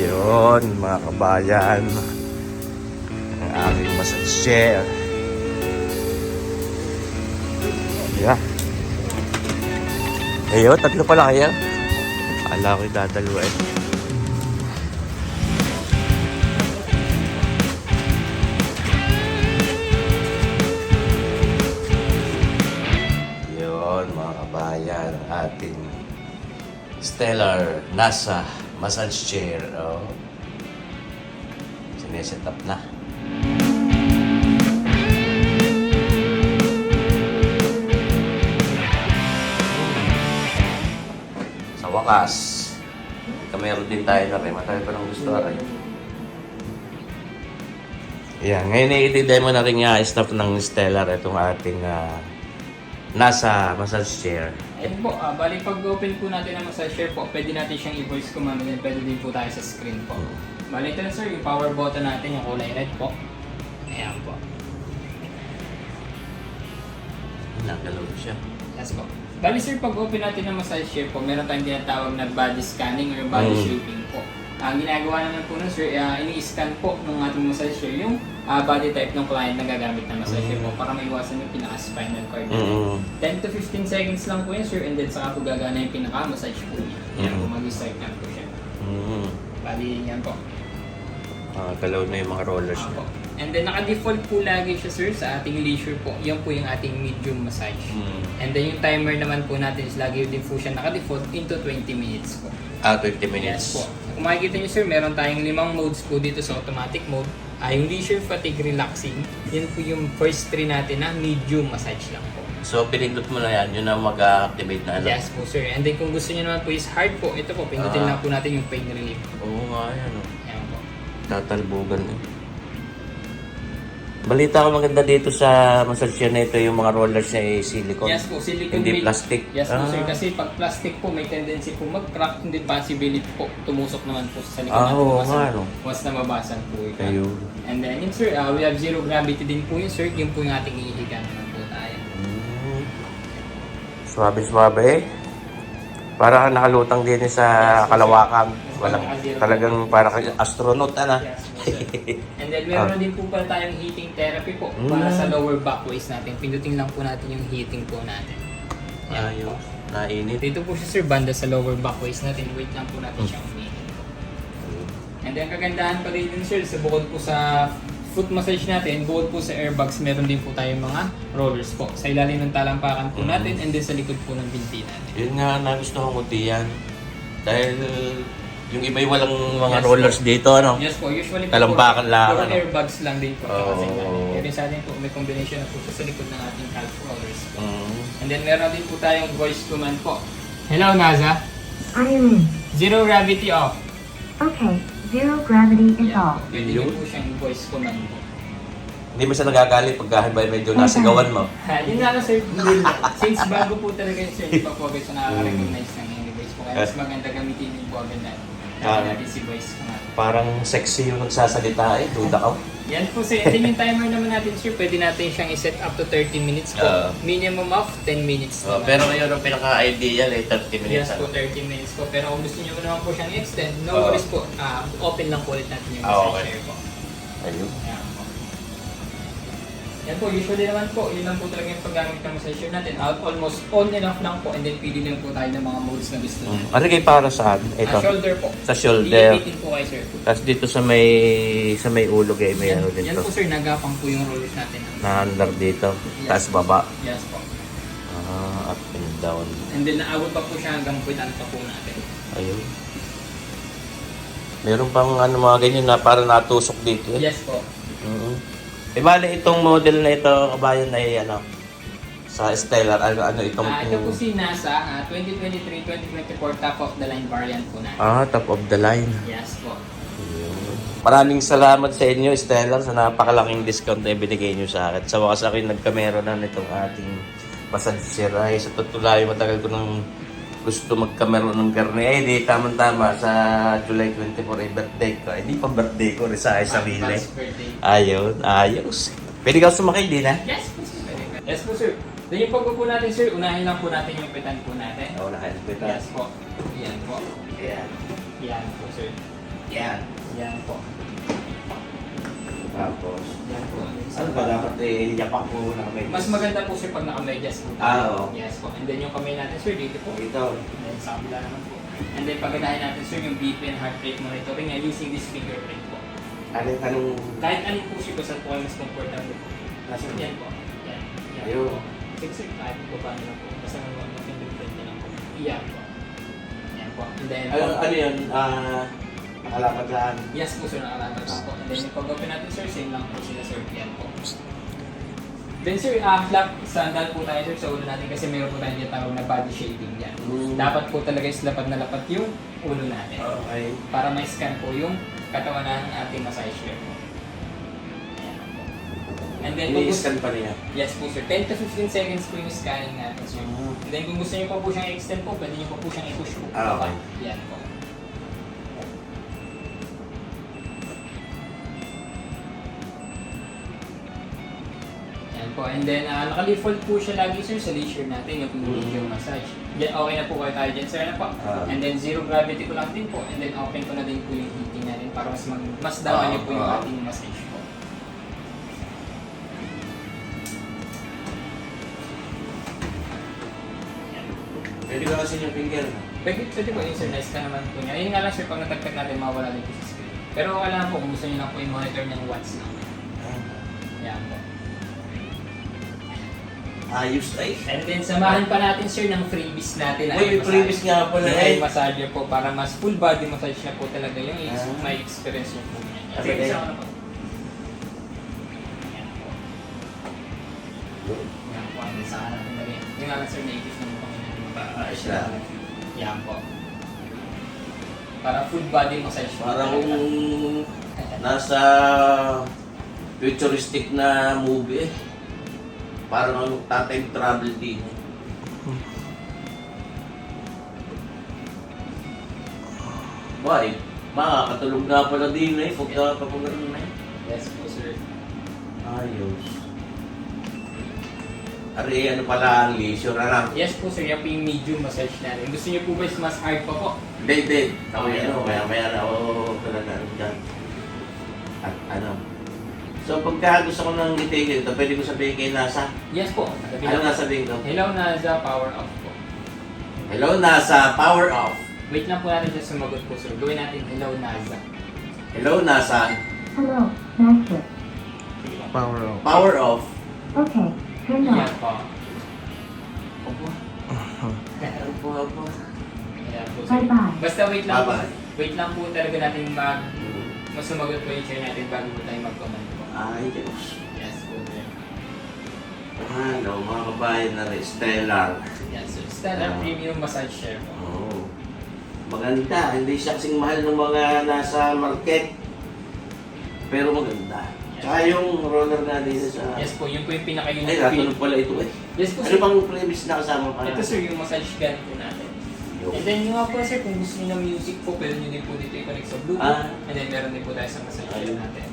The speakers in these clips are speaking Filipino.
Yun, mga kabayan. Ang aking massage chair. Yeah. Ayun, tatlo pala kaya. Akala ko yung dadalawa eh. Yun, mga kabayan, ating Stellar NASA massage chair. Oh. Sineset up na. Sa wakas, kamero din tayo na rin. Matagal pa ng gusto rin. Yeah, ngayon i-demo na rin nga staff ng Stellar itong ating ah, nasa massage chair. Ayun po, ah, bali pag open po natin ang massage share po, pwede natin siyang i-voice command and pwede din po tayo sa screen po. Bali ito na sir, yung power button natin, yung kulay red po. Ayan po. Nagalaw siya. Yes po. Bali sir, pag open natin ng massage share po, meron tayong tinatawag na body scanning or body Mm. shaping po. Ang ginagawa naman po nun sir, uh, ini-scan po ng ating massage share yung ah, body type ng client na gagamit ng massage share po para maiwasan yung pinaka-spinal cord. Mm. 10 to 15 seconds lang po yun, sir, and then saka po gagana yung pinaka-massage po niya. Yan po, Mm. mag-start na po siya. Mm. Bali, yan po. Ah, galaw na yung mga rollers Apo. mo. And then, naka-default po lagi siya, sir, sa ating leisure po. Yan po yung ating medium massage. Mm. And then, yung timer naman po natin is lagi din po siya naka-default into 20 minutes po. Ah, 20 Yes minutes. po. Kung makikita niyo, sir, meron tayong limang modes po dito sa automatic mode. Ah, yung leisure fatigue relaxing, yan po yung first three natin na medium massage lang po. So, pinindot mo na yan, yun ang mag-activate na ano. Yes po, sir. And then, kung gusto niyo naman po is hard po, ito po, pindutin Ah. lang po natin yung pain relief. Oo nga, yan. Oh. Yan po. Tatalbugan eh. Balita ko maganda dito sa massage na ito yung mga rollers ay silicone. Yes po, silicone Hindi made- plastic. Yes po Ah. sir, kasi pag plastic po may tendency po mag-crack, hindi possibility po tumusok naman po sa likod Ah, natin oo nga, no? Once na mabasag po ito. Ayun. And then yun sir, uh, we have zero gravity din po yun sir, yun po yung ating ihiga naman po tayo. Mm. Swabe-swabe. Para nakalutang din sa Yes, kalawakan. yes. Walang, talagang para kang astronaut, ano? Yes. And then meron Ah. din po pala tayong heating therapy po Mm. para sa lower back waist natin. Pindutin lang po natin yung heating po natin. Yan. Ayos. Nainit. Dito po siya sir, banda sa lower back waist natin. Wait lang po natin Mm. siyang umiinit. And then kagandahan pa rin din sir, sa bukod po sa foot massage natin, bukod po sa airbags, meron din po tayong mga rollers po. Sa ilalim ng talampakan po Mm. natin and then sa likod po ng binti natin. Yun nga, nagustuhan ko diyan. Dahil yung iba yung walang mga Yes, rollers dito, ano? Yes po, usually po Talampakan puro- lang, puro ano? airbags lang din po. Oo. Kasi Pero sa atin po, may combination na po siya sa likod ng ating calf rollers. Mm. And then meron din po tayong voice command po. Hello NASA, Eileen. zero gravity off. Okay, zero gravity is off. pwede din po siyang voice command po. Hindi mo siya nagagalit pagka halimbawa medyo nasigawan mo. Ha, yun nga lang sir, hindi na. since bago po talaga yun sir, hindi pa po agad siya nakaka-recognize ng voice po. Kaya mas maganda gamitin din po agad na Ah. natin si voice ko nga. Parang sexy yung nagsasalita eh. Duda ka. Yan po sir, and then yung timer naman natin sir, pwede natin siyang iset up to 30 minutes po. Ah. Minimum of 10 minutes Oh, naman. pero ngayon ang pinaka-ideal eh, 30 minutes. Yes po, ano? 30 minutes po. Pero kung gusto niyo naman po siyang extend, no Ah. worries po. Ah, open lang po ulit natin yung Ah, massage okay. chair po. Ayun. Yan po. Yan po, usually naman po, yun lang po talaga yung paggamit ng chair natin. Al- Almost on and off lang po and then pili lang po tayo ng mga modes na gusto Mm. natin. Ano kayo para saan? Ito. shoulder po. Sa shoulder. Iipitin po kayo sir. Tapos dito sa may sa may ulo eh, may ano din yan po sir, nagapang po yung rollers natin. Na under dito. Taas baba. Yes po. Ah, up and down. And then naabot pa po siya hanggang puwitan pa po natin. Ayun. Meron pang ano mga ganyan na para natusok dito eh. Yes po. Mm Eh bale itong model na ito, kabayan ay ano sa Stellar ano ano itong Ah, ito po si NASA, ah, 2023-2024 top of the line variant po natin. Ah, top of the line. Yes po. Maraming salamat sa inyo, Stellar, sa napakalaking discount na ibinigay nyo sa akin. Sa wakas ako yung nagkamero na nitong ating chair. Ay, sa tutulay, matagal ko nang gusto magkamero ng karne. Eh, di tamang-tama sa July 24 ay birthday ko. Eh, di pa birthday ko, rin sa birthday. Ayun, ayos. Pwede ka sumakay din, ha? Yes po sir. Yes po sir. Then yung pagpupo natin sir, unahin lang po natin yung pitan po natin. Oo, nakain ko ito. Yes po. Yan po. Ayan. Yan po sir. Yan. Yan po. Tapos, Yan po. ano ba dapat eh, yapak mo na kami? Mas maganda po sir pag naka-medyas po. Ah, oo. Yes po. And then yung kamay natin sir, dito po. Ito. And then sa kabila naman po. And then pagkadahin natin sir yung BP and heart rate monitoring na using this fingerprint po. Anong, anong, Kahit anong po siya kung saan po kayo mas comfortable po. nasa Yan po. Yan. Yan Ayun. po. Sige sir, kahit po paano na po. Basta mag fingerprint na lang po. Yan po. Yan po. And then, Ano, ano yun? Ah, nakalapat saan? yes po sir, nakalatas po. And then yung pag-open natin sir, same lang po sila sir. Yan po. Then sir, uh, flap, sandal po tayo sir sa ulo natin kasi meron po tayong tinatawag na body shading yan. Mm. Dapat po talaga is lapad na lapad yung ulo natin. Okay. Para ma-scan po yung katawan ng ating massage chair po. And then, kung gusto, Ini-scan pa niya. yes po sir, 10 to 15 seconds po yung scanning natin sir. Mm. And then kung gusto niyo pa po siyang i-extend po, pwede niyo pa po siyang i-push po. Ah, okay. Yan po. Po. And then, uh, naka-default po siya lagi sir sa leisure natin, yung Mm. video massage. Yan, okay na po kayo tayo dyan sir na po. Ah. And then, zero gravity ko lang din po. And then, open ko na din po yung heating natin para mas mag mas daman Ah, niyo po yung ah. ating massage po. Pwede ba kasi yung finger? Pwede, pwede po, sir, nice ka naman po niya. Yun nga lang sir, pag natagtag natin, mawala din po sa screen. Pero alam po, kung gusto niyo lang po i-monitor ng watts lang. Ayos ay. And then, samahan pa natin sir ng freebies natin. Uy, may freebies nga pala Yung eh. massager po, para mas full body massage na po talaga yung ex- Ah. may experience niyo po niya. Sige, sige. isa ko na po. Yan po. Yan po, ang isa natin na rin. Yung nga lang sir, native na po kami. Ayos po. Para full body massage po. Parang talaga. nasa futuristic na movie eh. Parang ano, time travel din. Bakit? Makakatulog nga pala din eh. Pagka kapag ganun eh. Yes po sir. Ayos. Ari, ano pala ang leisure na lang. Yes po sir, yan po yung medium massage natin. Gusto niyo po ba is mas hard pa po? Hindi, hindi. Ako yan, ano, maya maya na ako talaga ano. At ano. So pagka gusto ko nang itigil ito, pwede ko sabihin kay NASA. Yes po. Ano lang- nga sabihin ko? Hello Naza, power off po. Hello NASA, power off. Wait lang po natin siya sumagot po sir. Gawin natin hello Naza. Hello NASA, Hello, Master. Power off. power off. Okay, turned Yan off. po. Opo. Opo, opo. Yan po sir. Bye-bye. Basta wait lang po. Bye-bye. Wait lang po talaga natin mag mas sumagot po yung chair natin bago po tayo mag-comment. Ay, Diyos. Yes po sir. Hello, mga kabayan na rin. Stellar. Yes sir. Standard Ah. premium massage chair po. Oo. Maganda. Hindi siya kasing mahal ng mga nasa market. Pero maganda. Tsaka yung roller nga dito sa... Yes po, yun po yung Ay, pinaka-unique natulog pala ito eh. Yes po Ano sir. bang premise na kasama pa? Ito sir, yung massage gun po natin. And then yung nga po sir, kung gusto niyo ng music po, pwede niyo din po dito i-connect sa Bluetooth. Ah. And then meron din po tayo sa massage gun natin.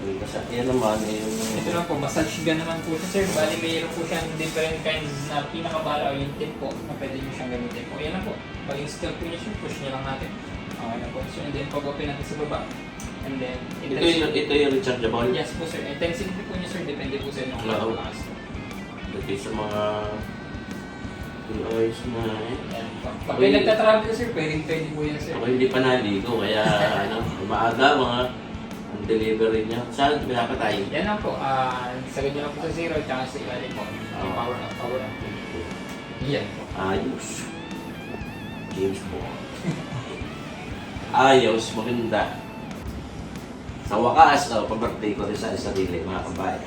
Ay, Kasi yan naman eh, yung... Ito naman po, massage gun naman po siya sir. Bali mayroon po siyang different kinds na pinakabala o yung tip po na pwede niyo siyang gamitin po. Yan na po. Pag install po niyo siya, push niyo lang natin. Okay na po. So and then pag open natin sa baba. And then, Ito yung, ito yung rechargeable. Yes po sir. Intensity po niya sir, depende po sa inyong Oo. class. Ito sa mga... Yung ayos na eh. Pag kayo nagtatravel sir, pwede pwede po yan sir. Ako hindi pa naligo, kaya ano, maaga mga delivery niya. Saan pinapatay? Yan lang po. Ah, sagad niyo lang po sa zero, tsaka sa ilalim po. Oo. Power up, power up. Yan po. Ayos. James Bond. Ayos, maganda. Sa wakas, oh, pa-birthday ko rin sa sarili, mga kabayan.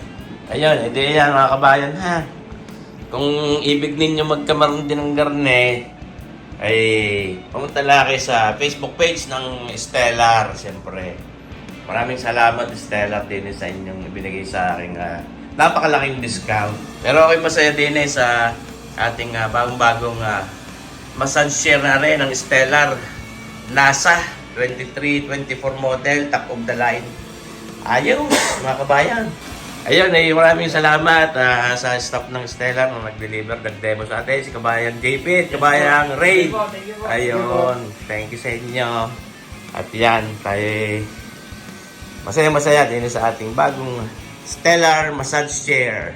Ayun, edi yan mga kabayan ha. Kung ibig ninyo magkamaroon din ng garne, ay pumunta lang kayo sa Facebook page ng Stellar, siyempre. Maraming salamat Stellar din sa inyong ibinigay sa akin ah, napakalaking discount. Pero ako'y masaya din eh sa ating ah, bagong-bagong uh, massage share na rin ng Stellar NASA 23-24 model, top of the line. Ayos, mga kabayan. Ayun, eh, maraming salamat ah, sa staff ng Stellar na nag-deliver, nag-demo sa atin. Si Kabayan JP, Kabayan Ray. Ayun, thank you sa inyo. At yan, tayo ay masaya-masaya din sa ating bagong Stellar Massage Chair.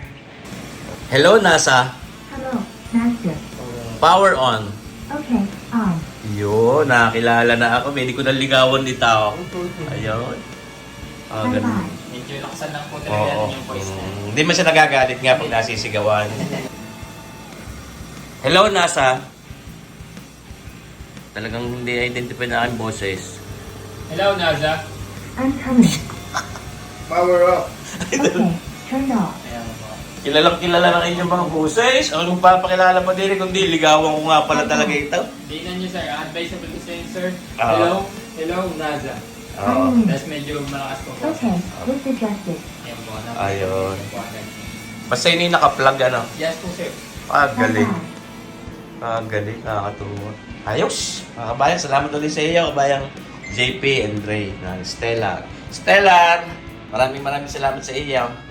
Hello, NASA. Hello, Master. Power on. Okay, on. Yun, nakakilala na ako. Hindi ko naligawan ni tao. Ayun. Ah, Bye ganun. Medyo lakasan lang po talaga natin yung voice na. Mm, Hindi man siya nagagalit nga pag nasisigawan. Hello, NASA. Talagang hindi identify na aking boses. Hello, Naza. I'm coming. Power off. Okay, turned off. Ayan po. Kilalang kilala ng inyong mga boses. Ang papakilala pa din kundi ligawan ko nga pala talaga ito. Tingnan niyo, sir. Advisable ko sa inyo, sir. Ah. Hello? Hello, Naza. Oo. Mm. Tapos medyo malakas po po. Okay, adjust it. Ayan po. Ayun. Ayan po, agad. Basta yun yung naka-plug ano. Yes po, sir. Ah, galing. Ah, galing. Nakakatuwa. Ayos. Mga kabayan, salamat ulit sa iyo, kabayang JP and Ray ng Stellar. Stellar, maraming maraming salamat sa iyo.